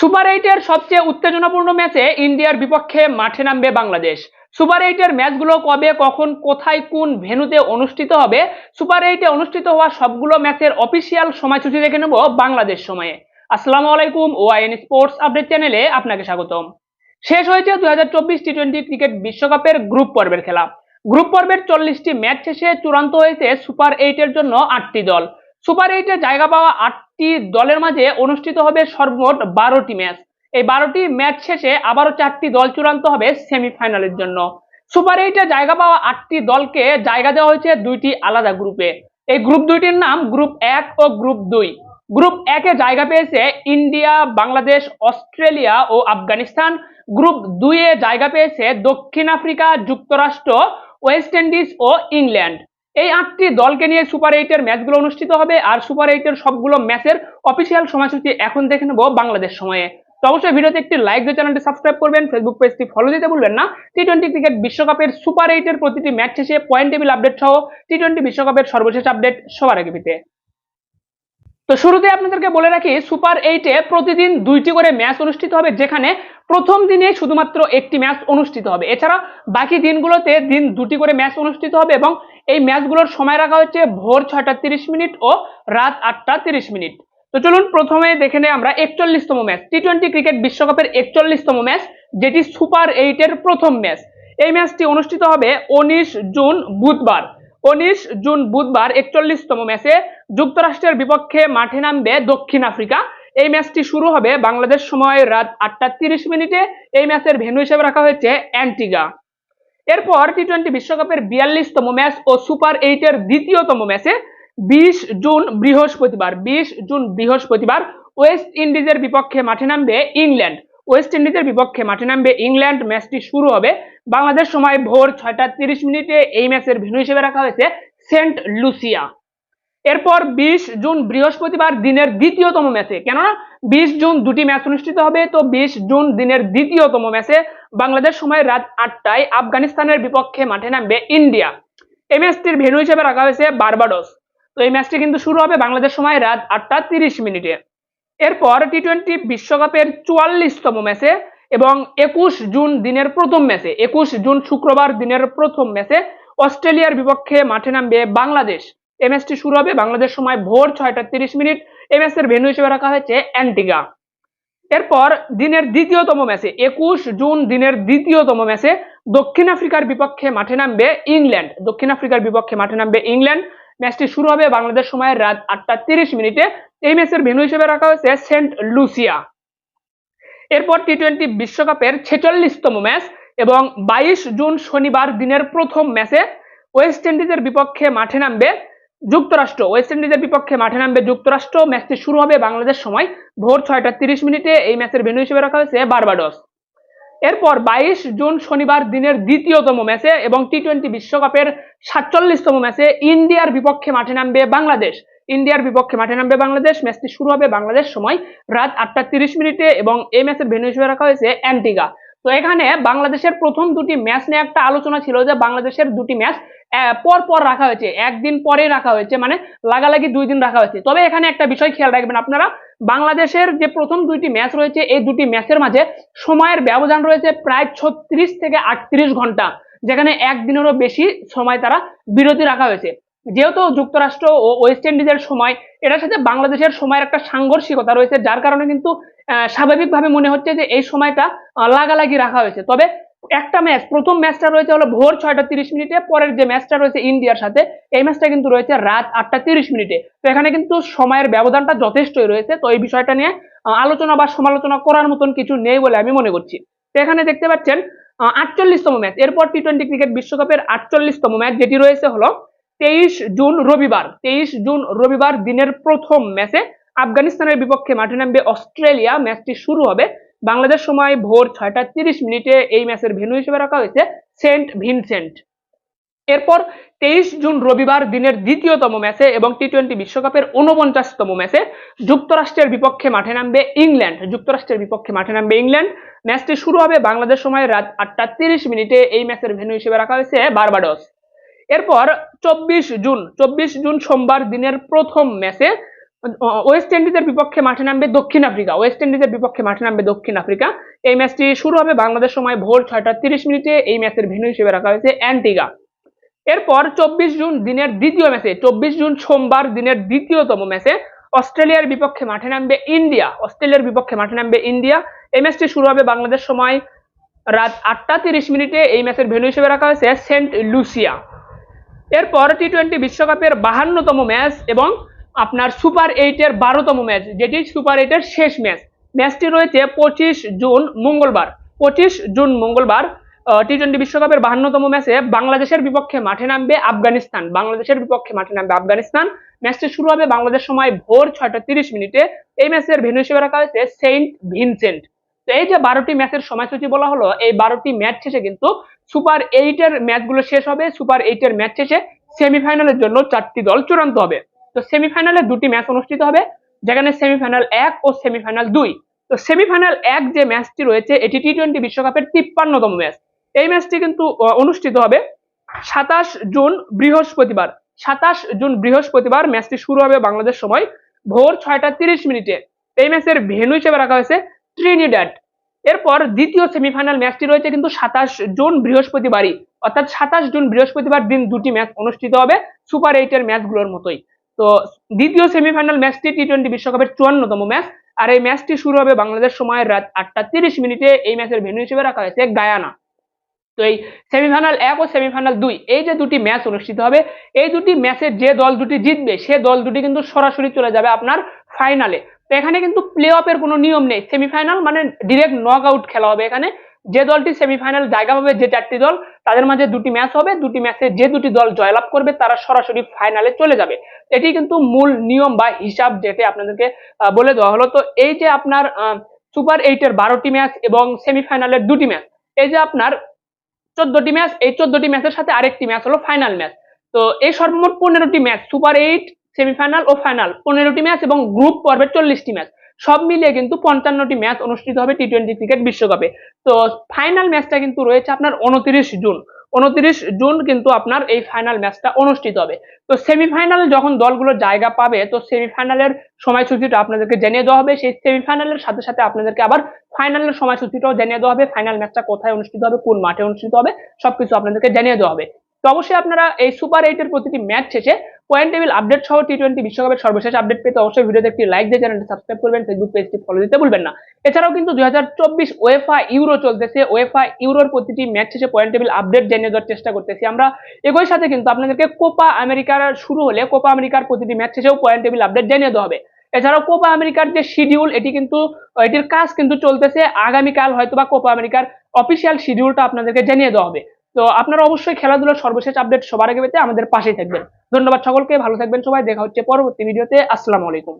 Super এইটের সবচেয়ে উত্তেজনাপূর্ণ ম্যাচে ইন্ডিয়ার বিপক্ষে মাঠে নামবে বাংলাদেশ। সুপার এইটের ম্যাচগুলো কবে, কখন, কোথায়, কোন ভেন্যুতে অনুষ্ঠিত হবে, সুপার এইটে অনুষ্ঠিত হওয়া সবগুলো ম্যাচের অফিসিয়াল সময়সূচি দেখে নেব বাংলাদেশ সময়ে। আসসালামু আলাইকুম ওআইএন স্পোর্টস আপডেট চ্যানেলে আপনাকে স্বাগতম। শেষ হয়েছে দুই হাজার চব্বিশ টি টোয়েন্টি ক্রিকেট বিশ্বকাপের গ্রুপ পর্বের খেলা। গ্রুপ পর্বের চল্লিশটি ম্যাচ শেষে চূড়ান্ত হয়েছে সুপার এইটের জন্য আটটি দল। সুপার এইটে জায়গা পাওয়া আটটি দলের মাঝে অনুষ্ঠিত হবে সর্বমোট বারোটি ম্যাচ। এই বারোটি ম্যাচ শেষে আবারও চারটি দল চূড়ান্ত হবে সেমিফাইনালের জন্য। সুপার এইটে জায়গা পাওয়া আটটি দলকে জায়গা দেওয়া হয়েছে দুইটি আলাদা গ্রুপে। এই গ্রুপ দুইটির নাম গ্রুপ এক ও গ্রুপ দুই। গ্রুপ একে জায়গা পেয়েছে ইন্ডিয়া, বাংলাদেশ, অস্ট্রেলিয়া ও আফগানিস্তান। গ্রুপ দুইয়ে জায়গা পেয়েছে দক্ষিণ আফ্রিকা, যুক্তরাষ্ট্র, ওয়েস্ট ইন্ডিজ ও ইংল্যান্ড। এই আটটি দলকে নিয়ে সুপার এইটের ম্যাচগুলো অনুষ্ঠিত হবে আর সুপার এইটের সবগুলো ম্যাচের অফিসিয়াল সময়সূচি এখন দেখে নেব বাংলাদেশ সময়ে। তো অবশ্যই ভিডিওতে একটি লাইক দিয়ে চ্যানেলটি সাবস্ক্রাইব করবেন ফেসবুক পেজটি ফলো দিতে ভুলবেন না। টি টোয়েন্টি ক্রিকেট বিশ্বকাপের সুপার এইটের প্রতিটি ম্যাচ শেষে পয়েন্ট টেবিল আপডেট সহ টি টোয়েন্টি বিশ্বকাপের সর্বশেষ আপডেট সবার আগে পেতে। তো শুরুতে আপনাদেরকে বলে রাখি সুপার এইটে প্রতিদিন দুইটি করে ম্যাচ অনুষ্ঠিত হবে, যেখানে প্রথম দিনে শুধুমাত্র একটি ম্যাচ অনুষ্ঠিত হবে। এছাড়া বাকি দিনগুলোতে দিন দুটি করে ম্যাচ অনুষ্ঠিত হবে এবং এই ম্যাচগুলোর সময় রাখা হচ্ছে ভোর ছয়টা তিরিশ মিনিট ও রাত আটটা তিরিশ মিনিট। তো চলুন প্রথমে দেখে নেই আমরা একচল্লিশতম ম্যাচ টি টোয়েন্টি ক্রিকেট বিশ্বকাপের একচল্লিশতম ম্যাচ যেটি সুপার এইটের প্রথম ম্যাচ এই ম্যাচটি অনুষ্ঠিত হবে উনিশ জুন বুধবার। উনিশ জুন বুধবার একচল্লিশতম ম্যাচে যুক্তরাষ্ট্রের বিপক্ষে মাঠে নামবে দক্ষিণ আফ্রিকা। এই ম্যাচটি শুরু হবে বাংলাদেশ সময় রাত আটটা তিরিশ মিনিটে। এই ম্যাচের ভেন্যু হিসেবে রাখা হয়েছে অ্যান্টিগা। এরপর টি টোয়েন্টি বিশ্বকাপের বিয়াল্লিশতম ম্যাচ ও সুপার এইটের দ্বিতীয়তম ম্যাচে বিশ জুন বৃহস্পতিবার। বিশ জুন বৃহস্পতিবার ওয়েস্ট ইন্ডিজের বিপক্ষে মাঠে নামবে ইংল্যান্ড। ওয়েস্ট ইন্ডিজের বিপক্ষে মাঠে নামবে ইংল্যান্ড, ম্যাচটি শুরু হবে বাংলাদেশ সময় ভোর ছয়টা তিরিশ মিনিটে। এই ম্যাচের ভেন্যু হিসেবে রাখা হয়েছে সেন্ট লুসিয়া। এরপর বিশ জুন বৃহস্পতিবার দিনের দ্বিতীয়তম ম্যাচে, কেননা বিশ জুন দুটি ম্যাচ অনুষ্ঠিত হবে, তো বিশ জুন দিনের দ্বিতীয়তম ম্যাচে বাংলাদেশ সময় রাত আটটায় আফগানিস্তানের বিপক্ষে মাঠে নামবে ইন্ডিয়া। এই ম্যাচটির ভেন্যু হিসেবে রাখা হয়েছে বারবাডোস। তো এই ম্যাচটি কিন্তু শুরু হবে বাংলাদেশ সময় রাত আটটা তিরিশ মিনিটে। এরপর টি টোয়েন্টি বিশ্বকাপের চুয়াল্লিশতম ম্যাচে এবং একুশ জুন দিনের প্রথম ম্যাচে একুশ জুন শুক্রবার দিনের প্রথম ম্যাচে অস্ট্রেলিয়ার বিপক্ষে মাঠে নামবে বাংলাদেশ। এই ম্যাচটি শুরু হবে বাংলাদেশ সময় ভোর ছয়টা তিরিশ মিনিট। এই ম্যাচের ভেন্যু হিসেবে রাখা হয়েছে অ্যান্টিগা এরপর দিনের দ্বিতীয়তম ম্যাচে একুশ জুন দিনের দ্বিতীয়তম ম্যাচে দক্ষিণ আফ্রিকার বিপক্ষে মাঠে নামবে ইংল্যান্ড। দক্ষিণ আফ্রিকার বিপক্ষে মাঠে নামবে ইংল্যান্ড। ম্যাচটি শুরু হবে বাংলাদেশ সময় রাত আটটা তিরিশ মিনিটে। এই ম্যাচের ভেন্যু হিসেবে রাখা হয়েছে সেন্ট লুসিয়া। এরপর টি টোয়েন্টি বিশ্বকাপের ছেচল্লিশতম ম্যাচ এবং বাইশ জুন শনিবার দিনের প্রথম ম্যাচে ওয়েস্ট ইন্ডিজের বিপক্ষে মাঠে নামবে যুক্তরাষ্ট্র। ওয়েস্ট ইন্ডিজের বিপক্ষে মাঠে নামবে যুক্তরাষ্ট্র। ম্যাচটি শুরু হবে বাংলাদেশ সময় ভোর ছয়টা তিরিশ মিনিটে। এই ম্যাচের ভেন্যু হিসেবে রাখা হয়েছে বারবাডস। এরপর বাইশ জুন শনিবার দিনের দ্বিতীয়তম ম্যাচে এবং টি টোয়েন্টি বিশ্বকাপের সাতচল্লিশতম ম্যাচে ইন্ডিয়ার বিপক্ষে মাঠে নামবে বাংলাদেশ। ইন্ডিয়ার বিপক্ষে মাঠে নামবে বাংলাদেশ। ম্যাচটি শুরু হবে বাংলাদেশ সময় রাত আটটা তিরিশ মিনিটে এবং এই ম্যাচের ভেন্যু হিসেবে রাখা হয়েছে অ্যান্টিগা। তো এখানে বাংলাদেশের প্রথম দুটি ম্যাচ নিয়ে একটা আলোচনা ছিল যে বাংলাদেশের দুটি ম্যাচ পর পর রাখা হয়েছে। একদিন পরে রাখা হয়েছে মানে লাগালাগি দুই দিন রাখা হয়েছে। তবে এখানে একটা বিষয় খেয়াল রাখবেন আপনারা, বাংলাদেশের যে প্রথম দুইটি ম্যাচ রয়েছে, এই দুটি ম্যাচের মাঝে সময়ের ব্যবধান রয়েছে প্রায় ছত্রিশ থেকে আটত্রিশ ঘণ্টা, যেখানে একদিনেরও বেশি সময় তারা বিরতি রাখা হয়েছে। যেহেতু যুক্তরাষ্ট্র ও ওয়েস্ট ইন্ডিজের সময়, এটার সাথে বাংলাদেশের সময়ের একটা সাংঘর্ষিকতা রয়েছে, যার কারণে কিন্তু স্বাভাবিকভাবে মনে হচ্ছে যে এই সময়টা লাগালাগি রাখা হয়েছে। তবে একটা ম্যাচ, প্রথম ম্যাচটা রয়েছে হলো ভোর ছয়টা তিরিশ মিনিটে, পরের যে ম্যাচটা রয়েছে ইন্ডিয়ার সাথে, এই ম্যাচটা কিন্তু রয়েছে রাত আটটা তিরিশ মিনিটে। তো এখানে কিন্তু সময়ের ব্যবধানটা যথেষ্টই রয়েছে। তো এই বিষয়টা নিয়ে আলোচনা বা সমালোচনা করার মতন কিছু নেই বলে আমি মনে করছি। তো এখানে দেখতে পাচ্ছেন আটচল্লিশতম ম্যাচ। এরপর টি টোয়েন্টি ক্রিকেট বিশ্বকাপের আটচল্লিশতম ম্যাচ, যেটি রয়েছে হলো তেইশ জুন রবিবার, তেইশ জুন রবিবার দিনের প্রথম ম্যাচে আফগানিস্তানের বিপক্ষে মাঠে নামবে অস্ট্রেলিয়া। ম্যাচটি শুরু হবে বাংলাদেশ সময় ভোর ছয়টা তিরিশ মিনিটে। এই ম্যাচের ভেন্যু হিসেবে রাখা হয়েছে সেন্ট ভিনসেন্ট। এরপর তেইশ জুন রবিবার দিনের দ্বিতীয়তম ম্যাচে এবং টি টোয়েন্টি বিশ্বকাপের উনপঞ্চাশতম ম্যাচে যুক্তরাষ্ট্রের বিপক্ষে মাঠে নামবে ইংল্যান্ড। যুক্তরাষ্ট্রের বিপক্ষে মাঠে নামবে ইংল্যান্ড। ম্যাচটি শুরু হবে বাংলাদেশ সময় রাত আটটা তিরিশ মিনিটে। এই ম্যাচের ভেন্যু হিসেবে রাখা হয়েছে বারবাডস। এরপর চব্বিশ জুন চব্বিশ জুন সোমবার দিনের প্রথম ম্যাচে ওয়েস্ট ইন্ডিজের বিপক্ষে মাঠে নামবে দক্ষিণ আফ্রিকা। ওয়েস্ট ইন্ডিজের বিপক্ষে মাঠে নামবে দক্ষিণ আফ্রিকা। এই ম্যাচটি শুরু হবে বাংলাদেশ সময় ভোর ছয়টা তিরিশ মিনিটে। এই ম্যাচের ভেন্যু হিসেবে রাখা হয়েছে অ্যান্টিগা এরপর চব্বিশ জুন দিনের দ্বিতীয় ম্যাচে, চব্বিশ জুন সোমবার দিনের দ্বিতীয়তম ম্যাচে, অস্ট্রেলিয়ার বিপক্ষে মাঠে নামবে ইন্ডিয়া। অস্ট্রেলিয়ার বিপক্ষে মাঠে নামবে ইন্ডিয়া। এই ম্যাচটি শুরু হবে বাংলাদেশ সময় রাত আটটা তিরিশ মিনিটে। এই ম্যাচের ভেন্যু হিসেবে রাখা হয়েছে সেন্ট লুসিয়া এরপর টি টোয়েন্টি বিশ্বকাপের বাহান্নতম ম্যাচ এবং আপনার সুপার এইটের বারোতম ম্যাচ যেটি সুপার এইটের শেষ ম্যাচ ম্যাচটি রয়েছে পঁচিশ জুন মঙ্গলবার। পঁচিশ জুন মঙ্গলবার টি টোয়েন্টি বিশ্বকাপের বাহান্নতম ম্যাচে বাংলাদেশের বিপক্ষে মাঠে নামবে আফগানিস্তান। বাংলাদেশের বিপক্ষে মাঠে নামবে আফগানিস্তান। ম্যাচটি শুরু হবে বাংলাদেশ সময় ভোর ছয়টা তিরিশ মিনিটে। এই ম্যাচের ভেন্যু হিসেবে রাখা হয়েছে সেন্ট ভিনসেন্ট তো এই যে বারোটি ম্যাচের সময়সূচি বলা হলো, এই বারোটি ম্যাচ শেষে কিন্তু সুপার এইটের ম্যাচগুলো শেষ হবে। সুপার এইটের ম্যাচ শেষে সেমিফাইনালের জন্য চারটি দল চূড়ান্ত হবে। তো সেমিফাইনালে দুটি ম্যাচ অনুষ্ঠিত হবে, যেখানে সেমিফাইনাল এক ও সেমিফাইনাল দুই। তো সেমিফাইনাল এক যে ম্যাচটি রয়েছে, এটি টি টোয়েন্টি বিশ্বকাপের তিপ্পান্নতম ম্যাচ। এই ম্যাচটি কিন্তু অনুষ্ঠিত হবে সাতাশ জুন বৃহস্পতিবার। সাতাশ জুন বৃহস্পতিবার ম্যাচটি শুরু হবে বাংলাদেশ সময় ভোর ছয়টা তিরিশ মিনিটে। এই ম্যাচের ভেন্যু হিসেবে রাখা হয়েছে ট্রিনিডাড এরপর দ্বিতীয় সেমিফাইনাল ম্যাচটি রয়েছে কিন্তু সাতাশ জুন বৃহস্পতিবারই। অর্থাৎ সাতাশ জুন বৃহস্পতিবার দিন দুটি ম্যাচ অনুষ্ঠিত হবে সুপার এইটের ম্যাচগুলোর মতোই। তো দ্বিতীয় সেমিফাইনাল ম্যাচটি টি টোয়েন্টি বিশ্বকাপের চুয়ান্নতম ম্যাচ আর এই ম্যাচটি শুরু হবে বাংলাদেশ সময় রাত আটটা তিরিশ মিনিটে। এই ম্যাচের ভেন্যু হিসেবে রাখা হয়েছে গায়ানা। তো এই সেমিফাইনাল এক ও সেমিফাইনাল দুই, এই যে দুটি ম্যাচ অনুষ্ঠিত হবে, এই দুটি ম্যাচের যে দল দুটি জিতবে, সে দল দুটি কিন্তু সরাসরি চলে যাবে আপনার ফাইনালে তো এখানে কিন্তু প্লে অফের কোনো নিয়ম নেই। সেমিফাইনাল মানে ডিরেক্ট নক আউট খেলা হবে এখানে। যে দলটি সেমিফাইনাল জায়গা পাবে, যে চারটি দল, তাদের মাঝে দুটি ম্যাচ হবে। দুটি ম্যাচে যে দুটি দল জয়লাভ করবে, তারা সরাসরি ফাইনালে চলে যাবে। এটি কিন্তু মূল নিয়ম বা হিসাব যেটা আপনাদেরকে বলে দেওয়া হলো। তো এই যে আপনার সুপার এইটের বারোটি ম্যাচ এবং সেমিফাইনালের দুটি ম্যাচ এই যে আপনার চোদ্দটি ম্যাচ এই চোদ্দটি ম্যাচের সাথে আরেকটি ম্যাচ হলো ফাইনাল ম্যাচ তো এই সর্বমোট পনেরোটি ম্যাচ সুপার এইট সেমিফাইনাল ও ফাইনাল পনেরোটি ম্যাচ এবং গ্রুপ পর্বের চল্লিশটি ম্যাচ সব মিলিয়ে কিন্তু পঞ্চান্নটি ম্যাচ অনুষ্ঠিত হবে টি টোয়েন্টি ক্রিকেট বিশ্বকাপে। তো ফাইনাল ম্যাচটা কিন্তু রয়েছে আপনার উনত্রিশ জুন। উনত্রিশ জুন কিন্তু আপনার এই ফাইনাল ম্যাচটা অনুষ্ঠিত হবে। তো সেমিফাইনালে যখন দলগুলো জায়গা পাবে, তো সেমিফাইনালের সময়সূচিটা আপনাদেরকে জেনে দেওয়া হবে। সেই সেমিফাইনালের সাথে সাথে আপনাদেরকে আবার ফাইনালের সময়সূচিটাও জেনে দেওয়া হবে। ফাইনাল ম্যাচটা কোথায় অনুষ্ঠিত হবে, কোন মাঠে অনুষ্ঠিত হবে, সবকিছু আপনাদেরকে জেনে দেওয়া হবে। তো অবশ্যই আপনারা এই সুপার এইটের প্রতিটি ম্যাচ শেষে পয়েন্ট টেবিল আপডেট সহ টি টোয়েন্টি বিশ্বকাপের সর্বশেষ আপডেট পেতে অবশ্যই ভিডিওতে একটি লাইক দিয়ে চ্যানেলটি সাবস্ক্রাইব করবেন ফেসবুক পেজটি ফলো দিতে ভুলবেন না। এছাড়াও কিন্তু দুই হাজার চব্বিশ ওয়েফা ইউরো চলতেছে। ওয়েফা ইউরোর প্রতিটি ম্যাচ শেষে পয়েন্ট টেবিল আপডেট জানিয়ে দেওয়ার চেষ্টা করতেছি আমরা। একই সাথে কিন্তু আপনাদেরকে কোপা আমেরিকার শুরু হলে কোপা আমেরিকার প্রতিটি ম্যাচ শেষেও পয়েন্ট টেবিল আপডেট জানিয়ে দেওয়া হবে। এছাড়াও কোপা আমেরিকার যে শিডিউল এটি কিন্তু, এটির কাজ কিন্তু চলতেছে। আগামীকাল হয়তো বা কোপা আমেরিকার অফিসিয়াল শিডিউলটা আপনাদেরকে জানিয়ে দেওয়া হবে। তো আপনারা অবশ্যই খেলাধুলার সর্বশেষ আপডেট সবার আগে পেতে আমাদের পাশেই থাকবেন। ধন্যবাদ সকলকে, ভালো থাকবেন সবাই, দেখা হচ্ছে পরবর্তী ভিডিওতে। আসসালামু আলাইকুম।